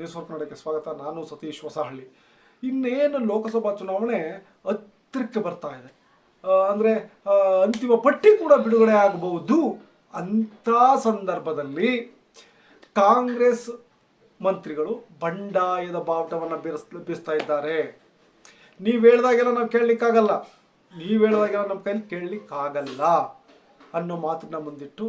News ನೋಡೋಕ್ಕೆ ಸ್ವಾಗತ. ನಾನು ಸತೀಶ್ ಹೊಸಹಳ್ಳಿ. ಇನ್ನೇನು ಲೋಕಸಭಾ ಚುನಾವಣೆ ಹತ್ತಿರಕ್ಕೆ ಬರ್ತಾ ಇದೆ. ಅಂದ್ರೆ ಅಂತಿಮ ಪಟ್ಟಿ ಕೂಡ ಬಿಡುಗಡೆ ಆಗಬಹುದು ಅಂಥ ಸಂದರ್ಭದಲ್ಲಿ ಕಾಂಗ್ರೆಸ್ ಮಂತ್ರಿಗಳು ಬಂಡಾಯದ ಬಾವುಟವನ್ನು ಬೀರಿಸ್ ಬೀಸ್ತಾ ಇದ್ದಾರೆ. ನೀವು ಹೇಳ್ದಾಗೆಲ್ಲ ನಾವು ಕೇಳಲಿಕ್ಕಾಗಲ್ಲ. ನೀವು ಹೇಳ್ದಾಗೆಲ್ಲ ನಮ್ಮ ಕೈಲಿ ಕೇಳಲಿಕ್ಕಾಗಲ್ಲ ಅನ್ನೋ ಮಾತನ್ನ ಮುಂದಿಟ್ಟು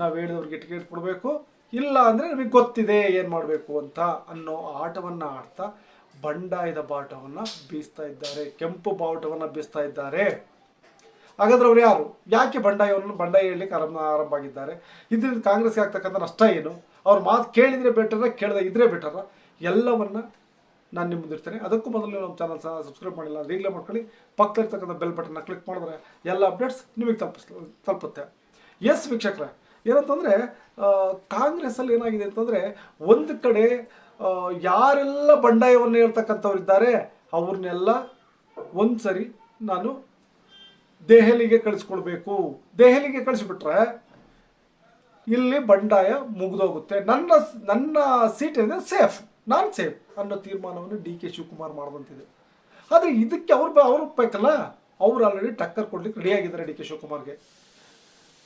ನಾವು ಹೇಳಿದವ್ರಿಗೆ ಟಿಕೆಟ್ ಕೊಡಬೇಕು. ಇಲ್ಲ ಅಂದರೆ ನಿಮಗೆ ಗೊತ್ತಿದೆ ಏನು ಮಾಡಬೇಕು ಅಂತ ಅನ್ನೋ ಆಟವನ್ನು ಆಡ್ತಾ ಬಂಡಾಯದ ಬಾಟವನ್ನು ಬೀಸ್ತಾ ಇದ್ದಾರೆ, ಕೆಂಪು ಬಾವುಟವನ್ನು ಬೀಸ್ತಾ ಇದ್ದಾರೆ. ಹಾಗಾದ್ರೆ ಅವ್ರು ಯಾರು? ಯಾಕೆ ಬಂಡಾಯವನ್ನು ಬಂಡಾಯ ಹೇಳಲಿಕ್ಕೆ ಆರಂಭ ಆರಂಭ ಆಗಿದ್ದಾರೆ ಇದರಿಂದ ಕಾಂಗ್ರೆಸ್ಗೆ ಆಗ್ತಕ್ಕಂಥ ನಷ್ಟ ಏನು? ಅವ್ರ ಮಾತು ಕೇಳಿದರೆ ಬೆಟರ ಕೇಳದೆ ಇದ್ರೆ ಬೆಟರ ಎಲ್ಲವನ್ನು ನಾನು ನಿಮ್ಮ ಮುಂದಿರ್ತೇನೆ ಅದಕ್ಕೂ ಮೊದಲು ನಮ್ಮ ಚಾನಲ್ ಸಹ ಸಬ್ಸ್ಕ್ರೈಬ್ ಮಾಡಿಲ್ಲ ಈಗಲೇ ಮಾಡ್ಕೊಳ್ಳಿ. ಪಕ್ಕದಲ್ಲಿರ್ತಕ್ಕಂಥ ಬೆಲ್ ಬಟನ್ನ ಕ್ಲಿಕ್ ಮಾಡಿದ್ರೆ ಎಲ್ಲ ಅಪ್ಡೇಟ್ಸ್ ನಿಮಗೆ ತಲುಪಿಸ್ ತಲುಪುತ್ತೆ. ಎಸ್ ವೀಕ್ಷಕರೇ. ಏನಂತಂದರೆ ಕಾಂಗ್ರೆಸ್ಸಲ್ಲಿ ಏನಾಗಿದೆ ಅಂತಂದರೆ, ಒಂದು ಕಡೆ ಯಾರೆಲ್ಲ ಬಂಡಾಯವನ್ನು ಹೇಳ್ತಕ್ಕಂಥವ್ರಿದ್ದಾರೆ ಅವ್ರನ್ನೆಲ್ಲ ಒಂದು ಸರಿ ನಾನು ದೆಹಲಿಗೆ ಕಳಿಸ್ಕೊಡ್ಬೇಕು. ದೆಹಲಿಗೆ ಕಳಿಸ್ಬಿಟ್ರೆ ಇಲ್ಲಿ ಬಂಡಾಯ ಮುಗಿದೋಗುತ್ತೆ. ನನ್ನ ನನ್ನ ಸೀಟ್ ಏನಿದೆ ಸೇಫ್ ನಾನು ಸೇಫ್ ಅನ್ನೋ ತೀರ್ಮಾನವನ್ನು ಡಿ ಕೆ ಶಿವಕುಮಾರ್ ಮಾಡುವಂತಿದೆ ಆದರೆ ಇದಕ್ಕೆ ಅವ್ರು ಅವ್ರು ಬೇಕಲ್ಲ ಅವ್ರು ಆಲ್ರೆಡಿ ಟಕ್ಕರ್ ಕೊಡ್ಲಿಕ್ಕೆ ರೆಡಿಯಾಗಿದ್ದಾರೆ ಡಿ ಕೆ ಶಿವಕುಮಾರ್ಗೆ.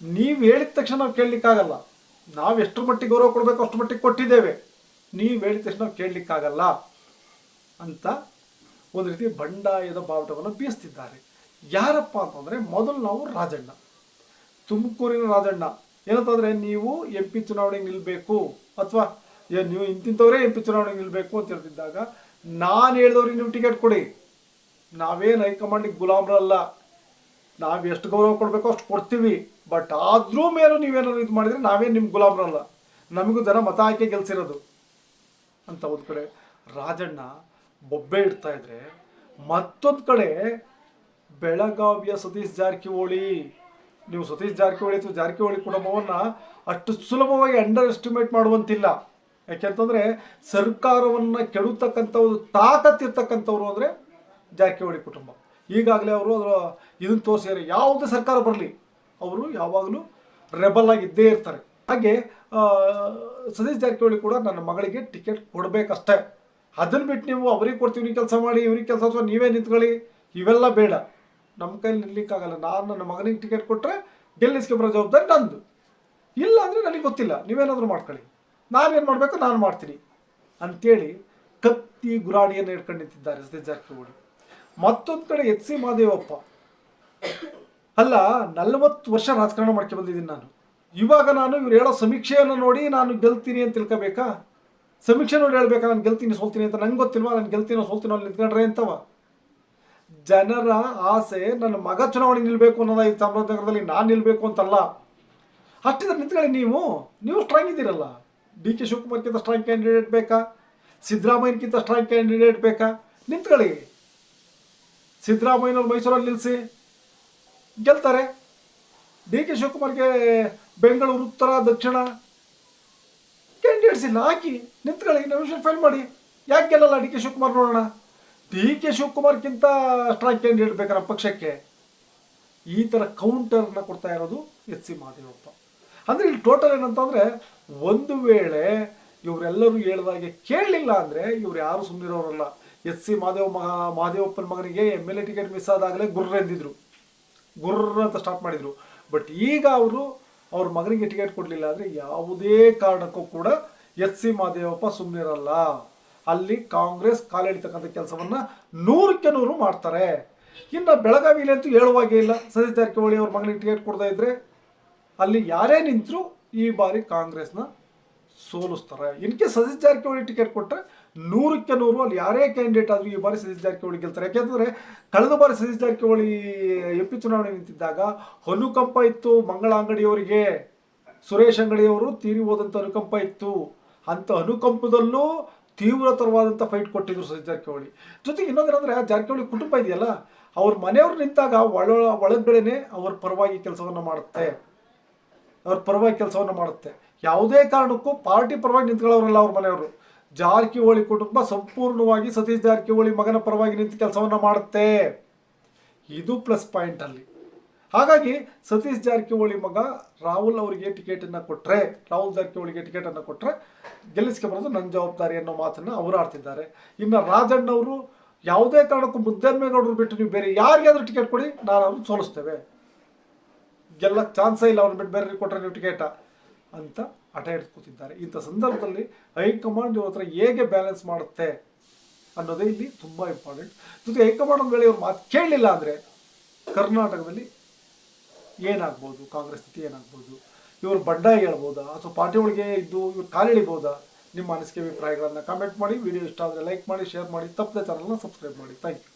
ನೀವು ಹೇಳಿದ ತಕ್ಷಣ ನಾವು ಕೇಳಲಿಕ್ಕಾಗಲ್ಲ. ನಾವು ಎಷ್ಟು ಮಟ್ಟಿಗೆ ಗೌರವ ಕೊಡಬೇಕು ಅಷ್ಟು ಮಟ್ಟಿಗೆ ಕೊಟ್ಟಿದ್ದೇವೆ. ನೀವು ಹೇಳಿದ ತಕ್ಷಣ ನಾವು ಕೇಳಲಿಕ್ಕಾಗಲ್ಲ ಅಂತ ಒಂದು ರೀತಿ ಬಂಡಾಯದ ಬಾವುಟವನ್ನು ಬೀಸ್ತಿದ್ದಾರೆ. ಯಾರಪ್ಪ ಅಂತಂದರೆ ಮೊದಲು ನಾವು ರಾಜಣ್ಣ. ತುಮಕೂರಿನ ರಾಜಣ್ಣ. ಏನಂತಂದರೆ ನೀವು ಎಂ ಪಿ ಚುನಾವಣೆಗೆ ನಿಲ್ಲಬೇಕು ಅಥವಾ ನೀವು ಇಂತಿಂಥವರೇ ಎಂ ಪಿ ಚುನಾವಣೆಗೆ ನಿಲ್ಲಬೇಕು ಅಂತ ಹೇಳ್ತಿದ್ದಾಗ ನಾನು ಹೇಳಿದವ್ರಿಗೆ ನೀವು ಟಿಕೆಟ್ ಕೊಡಿ. ನಾವೇನು ಹೈಕಮಾಂಡಿಗೆ ಗುಲಾಮ್ರಲ್ಲ. ನಾವು ಎಷ್ಟು ಗೌರವ ಕೊಡಬೇಕು ಅಷ್ಟು ಕೊಡ್ತೀವಿ. ಬಟ್ ಆದ್ರೂ ಮೇಲೂ ನೀವೇನಾದ್ರು ಇದು ಮಾಡಿದರೆ ನಾವೇನು ನಿಮ್ಮ ಗುಲಾಮ್ರಲ್ಲ. ನಮಗೂ ಜನ ಮತ ಹಾಕಿ ಗೆಲ್ಸಿರೋದು. ಅಂತ ಒಂದು ಕಡೆ ರಾಜಣ್ಣ ಬೊಬ್ಬೆ ಇಡ್ತಾ ಇದ್ರೆ ಮತ್ತೊಂದು ಕಡೆ ಬೆಳಗಾವಿಯ ಸತೀಶ್ ಜಾರಕಿಹೊಳಿ. ನೀವು ಸತೀಶ್ ಜಾರಕಿಹೊಳಿ ಅಥವಾ ಜಾರಕಿಹೊಳಿ ಕುಟುಂಬವನ್ನು ಅಷ್ಟು ಸುಲಭವಾಗಿ ಅಂಡರ್ ಎಸ್ಟಿಮೇಟ್ ಮಾಡುವಂತಿಲ್ಲ. ಯಾಕೆಂತಂದರೆ ಸರ್ಕಾರವನ್ನು ಕೆಡುತ್ತಕ್ಕಂಥ ಒಂದು ತಾಕತ್ತಿರ್ತಕ್ಕಂಥವ್ರು ಅಂದರೆ ಜಾರಕಿಹೊಳಿ ಕುಟುಂಬ. ಈಗಾಗಲೇ ಅವರು ಅದರ ಇದನ್ನು ತೋರಿಸಿದ್ದಾರೆ. ಯಾವುದೇ ಸರ್ಕಾರ ಬರಲಿ, ಅವರು ಯಾವಾಗಲೂ ರೆಬಲ್ ಆಗಿದ್ದೇ ಇರ್ತಾರೆ. ಹಾಗೆ ಸತೀಶ್ ಜಾರಕಿಹೊಳಿ ಕೂಡ ನನ್ನ ಮಗಳಿಗೆ ಟಿಕೆಟ್ ಕೊಡಬೇಕಷ್ಟೇ. ಅದನ್ನು ಬಿಟ್ಟು ನೀವು ಅವ್ರಿಗೆ ಕೊಡ್ತೀವಿ, ನೀವು ಕೆಲಸ ಮಾಡಿ, ಇವ್ರಿಗೆ ಕೆಲಸ ಅಥವಾ ನೀವೇ ನಿಂತ್ಕೊಳ್ಳಿ, ಇವೆಲ್ಲ ಬೇಡ. ನಮ್ಮ ಕೈಲಿ ನಿಲ್ಲಿಕ್ಕಾಗಲ್ಲ. ನಾನು ನನ್ನ ಮಗನಿಗೆ ಟಿಕೆಟ್ ಕೊಟ್ಟರೆ ಗೆಲ್ಲಿಸ್ಕೊಂಬರೋ ಜವಾಬ್ದಾರಿ ನಂದು. ಇಲ್ಲ ಅಂದರೆ ನನಗೆ ಗೊತ್ತಿಲ್ಲ. ನೀವೇನಾದರೂ ಮಾಡ್ಕೊಳ್ಳಿ. ನಾವೇನು ಮಾಡಬೇಕು, ನಾನು ಮಾಡ್ತೀನಿ. ಅಂಥೇಳಿ ಕತ್ತಿ ಗುರಾಣಿಯನ್ನು ಇಟ್ಕೊಂಡು ನಿಂತಿದ್ದಾರೆ ಸತೀಶ್ ಜಾರಕಿಹೊಳಿ. ಮತ್ತೊಂದು ಕಡೆ ಎಚ್ ಸಿ ಮಹಾದೇವಪ್ಪ ಅಲ್ಲ, ನಲವತ್ತು ವರ್ಷ ರಾಜಕಾರಣ ಮಾಡ್ಕೊಂಡು ಬಂದಿದ್ದೀನಿ ನಾನು. ಇವಾಗ ನಾನು ಇವ್ರು ಹೇಳೋ ಸಮೀಕ್ಷೆಯನ್ನು ನೋಡಿ ನಾನು ಗೆಲ್ತೀನಿ ಅಂತ ತಿಳ್ಕೊಬೇಕಾ? ಸಮೀಕ್ಷೆ ನೋಡಿ ಹೇಳ್ಬೇಕಾ, ನಾನು ಗೆಲ್ತೀನಿ, ಸೋಲ್ತೀನಿ ಅಂತ? ನಂಗೆ ಗೊತ್ತಿಲ್ವಾ? ನಾನು ಗೆಲ್ತೀನೋ, ಸೋಲ್ತೀನೋ ಅಲ್ಲಿ ನಿಂತ್ಕೊಂಡ್ರೆ ಅಂತವ? ಜನರ ಆಸೆ, ನನ್ನ ಮಗ ಚುನಾವಣೆ ನಿಲ್ಬೇಕು ಅನ್ನೋದ ಈ ಚಾಮರಾಜನಗರದಲ್ಲಿ ನಾನು ನಿಲ್ಬೇಕು ಅಂತಲ್ಲ. ಅಷ್ಟಿದ್ರೆ ನಿಂತ್ಕೊಳ್ಳಿ ನೀವು. ನೀವು ಸ್ಟ್ರಾಂಗ್ ಇದ್ದೀರಲ್ಲ. ಡಿ ಕೆ ಶಿವಕುಮಾರ್ಗಿಂತ ಸ್ಟ್ರಾಂಗ್ ಕ್ಯಾಂಡಿಡೇಟ್ ಬೇಕಾ? ಸಿದ್ದರಾಮಯ್ಯನಕ್ಕಿಂತ ಸ್ಟ್ರಾಂಗ್ ಕ್ಯಾಂಡಿಡೇಟ್ ಬೇಕಾ? ನಿಂತ್ಕೊಳ್ಳಿ. ಸಿದ್ದರಾಮಯ್ಯನವ್ರು ಮೈಸೂರಲ್ಲಿ ನಿಲ್ಲಿಸಿ ಗೆಲ್ತಾರೆ. ಡಿ ಕೆ ಶಿವಕುಮಾರ್ಗೆ ಬೆಂಗಳೂರು ಉತ್ತರ, ದಕ್ಷಿಣ ಕ್ಯಾಂಡಿಡೇಟ್ಸ್ ಇಲ್ಲ. ಹಾಕಿ ನಿಂತ್ಕೊಳ್ಳಿ ಫೈಲ್ ಮಾಡಿ. ಯಾಕೆ ಗೆಲ್ಲಲ್ಲ ಡಿ ಕೆ ಶಿವಕುಮಾರ್ ನೋಡೋಣ. ಡಿ ಕೆ ಶಿವಕುಮಾರ್ಗಿಂತ ಸ್ಟ್ರಾಂಗ್ ಕ್ಯಾಂಡಿಡೇಟ್ ಬೇಕಾರೆ ಪಕ್ಷಕ್ಕೆ. ಈ ಥರ ಕೌಂಟರ್ನ ಕೊಡ್ತಾ ಇರೋದು ಎಚ್ ಸಿ ಮಹದೇವಪ್ಪ ಅಂದರೆ ಇಲ್ಲಿ ಟೋಟಲ್ ಏನಂತಂದರೆ ಒಂದು ವೇಳೆ ಇವರೆಲ್ಲರೂ ಹೇಳ್ದಾಗೆ ಕೇಳಲಿಲ್ಲ ಅಂದರೆ ಇವ್ರು ಯಾರು ಸುಮ್ಮನಿರೋರಲ್ಲ ಎಚ್ ಸಿ ಮಹದೇವ ಮಗ ಮಹಾದೇವಪ್ಪನ ಮಗನಿಗೆ M L A ticket miss ಆದಾಗಲೇ ಗುರ್ರ ಎಂದಿದ್ರು. ಗುರ್ರ ಅಂತ ಸ್ಟಾರ್ಟ್ ಮಾಡಿದರು. ಬಟ್ ಈಗ ಅವರು ಅವ್ರ ಮಗನಿಗೆ ಟಿಕೆಟ್ ಕೊಡಲಿಲ್ಲ ಅಂದರೆ ಯಾವುದೇ ಕಾರಣಕ್ಕೂ ಕೂಡ ಎಸ್ ಸಿ ಮಹಾದೇವಪ್ಪ ಸುಮ್ಮನಿರಲ್ಲ ಅಲ್ಲಿ ಕಾಂಗ್ರೆಸ್ ಕಾಲೆಳಿತಕ್ಕಂಥ ಕೆಲಸವನ್ನು ನೂರಕ್ಕೆ ನೂರು ಮಾಡ್ತಾರೆ. ಇನ್ನು ಬೆಳಗಾವಿಲಿ ಅಂತೂ ಹೇಳುವಾಗೇ ಇಲ್ಲ. ಸತೀಶ್ ಜಾರಕಿಹೊಳಿ ಅವ್ರ ಮಗನಿಗೆ ಟಿಕೆಟ್ ಕೊಡ್ತಾ ಇದ್ರೆ ಅಲ್ಲಿ ಯಾರೇ ನಿಂತರೂ ಈ ಬಾರಿ ಕಾಂಗ್ರೆಸ್ನ ಸೋಲಿಸ್ತಾರೆ. ಇನ್ಕೆ ಸತೀಶ್ ಜಾರಕಿಹೊಳಿ ಟಿಕೆಟ್ ಕೊಟ್ಟರೆ ನೂರಕ್ಕೆ ನೂರು ಅಲ್ಲಿ ಯಾರೇ ಕ್ಯಾಂಡಿಡೇಟ್ ಆದರೂ ಈ ಬಾರಿ ಸತೀಶ್ ಜಾರಕಿಹೊಳಿ ಗೆಲ್ತಾರೆ. ಯಾಕೆಂದರೆ ಕಳೆದ ಬಾರಿ ಸತೀಶ್ ಜಾರಕಿಹೊಳಿ ಎಂ ಪಿ ಚುನಾವಣೆ ನಿಂತಿದ್ದಾಗ ಅನುಕಂಪ ಇತ್ತು, ಮಂಗಳ ಅಂಗಡಿಯವರಿಗೆ. ಸುರೇಶ್ ಅಂಗಡಿಯವರು ತೀರಿ ಹೋದಂಥ ಅನುಕಂಪ ಇತ್ತು. ಅಂಥ ಅನುಕಂಪದಲ್ಲೂ ತೀವ್ರತರವಾದಂಥ ಫೈಟ್ ಕೊಟ್ಟಿದ್ರು ಸತೀಶ್ ಜಾರಕಿಹೊಳಿ. ಜೊತೆಗೆ ಇನ್ನೊಂದೇನೆಂದರೆ ಜಾರಕಿಹೊಳಿ ಕುಟುಂಬ ಇದೆಯಲ್ಲ, ಅವ್ರ ಮನೆಯವ್ರು ನಿಂತಾಗ ಒಳ, ಒಳಗಡೆನೆ ಅವ್ರ ಪರವಾಗಿ ಕೆಲಸವನ್ನು ಮಾಡುತ್ತೆ. ಅವ್ರ ಪರವಾಗಿ ಕೆಲಸವನ್ನು ಮಾಡುತ್ತೆ. ಯಾವುದೇ ಕಾರಣಕ್ಕೂ ಪಾರ್ಟಿ ಪರವಾಗಿ ನಿಂತ್ಕೊಳ್ಳೋರಲ್ಲ ಅವ್ರ ಮನೆಯವರು. ಜಾರಕಿಹೊಳಿ ಕುಟುಂಬ ಸಂಪೂರ್ಣವಾಗಿ ಸತೀಶ್ ಜಾರಕಿಹೊಳಿ ಮಗನ ಪರವಾಗಿ ನಿಂತು ಕೆಲಸವನ್ನು ಮಾಡುತ್ತೆ. ಇದು ಪ್ಲಸ್ ಪಾಯಿಂಟ್ ಅಲ್ಲಿ. ಹಾಗಾಗಿ ಸತೀಶ್ ಜಾರಕಿಹೊಳಿ ಮಗ ರಾಹುಲ್ ಅವರಿಗೆ ಟಿಕೆಟನ್ನು ಕೊಟ್ಟರೆ ರಾಹುಲ್ ಜಾರಕಿಹೊಳಿಗೆ ಟಿಕೆಟನ್ನು ಕೊಟ್ಟರೆ ಗೆಲ್ಲಿಸ್ಕೊಂಬರೋದು ನನ್ನ ಜವಾಬ್ದಾರಿ ಅನ್ನೋ ಮಾತನ್ನು ಅವರು ಆಡ್ತಿದ್ದಾರೆ. ಇನ್ನು ರಾಜಣ್ಣವರು ಯಾವುದೇ ಕಾರಣಕ್ಕೂ ಮುದ್ದನ್ಮೇಗೌಡರು ಬಿಟ್ಟು ನೀವು ಬೇರೆ ಯಾರಿಗಾದರೂ ಟಿಕೆಟ್ ಕೊಡಿ, ನಾನು ಅವ್ರನ್ನ ಸೋಲಿಸ್ತೇವೆ. ಗೆಲ್ಲ ಚಾನ್ಸೇ ಇಲ್ಲ ಅವ್ರನ್ನ ಬಿಟ್ಟು ಬೇರೆ ಕೊಟ್ಟರೆ ನೀವು ಟಿಕೆಟ ಅಂತ ಹಠ ಹಿಡಿದು ಕೂತಿದ್ದಾರೆ ಇಂಥ ಸಂದರ್ಭದಲ್ಲಿ ಹೈಕಮಾಂಡ್ ಇವ್ರ ಹತ್ರ ಹೇಗೆ ಬ್ಯಾಲೆನ್ಸ್ ಮಾಡುತ್ತೆ ಅನ್ನೋದೇ ಇಲ್ಲಿ ತುಂಬ ಇಂಪಾರ್ಟೆಂಟ್ ಜೊತೆ ಹೈಕಮಾಂಡ್ ವೇಳೆ ಇವ್ರು ಮಾತು ಕೇಳಲಿಲ್ಲ ಅಂದರೆ ಕರ್ನಾಟಕದಲ್ಲಿ ಏನಾಗ್ಬೋದು? ಕಾಂಗ್ರೆಸ್ ಸ್ಥಿತಿ ಏನಾಗ್ಬೋದು? ಇವರು ಬಂಡಾಯ ಹೇಳ್ಬೋದಾ? ಅಥವಾ ಪಾರ್ಟಿ ಒಳಗೆ ಇದ್ದು ಇವ್ರು ಕಾಲಿಳಿಬೋದಾ ನಿಮ್ಮ ಅನಿಸಿಕೆ, ಅಭಿಪ್ರಾಯಗಳನ್ನು ಕಮೆಂಟ್ ಮಾಡಿ. ವಿಡಿಯೋ ಇಷ್ಟ ಆದರೆ ಲೈಕ್ ಮಾಡಿ ಶೇರ್ ಮಾಡಿ. ತಪ್ಪದೆ ಚಾನಲ್ನ ಸಬ್ಸ್ಕ್ರೈಬ್ ಮಾಡಿ. Thank you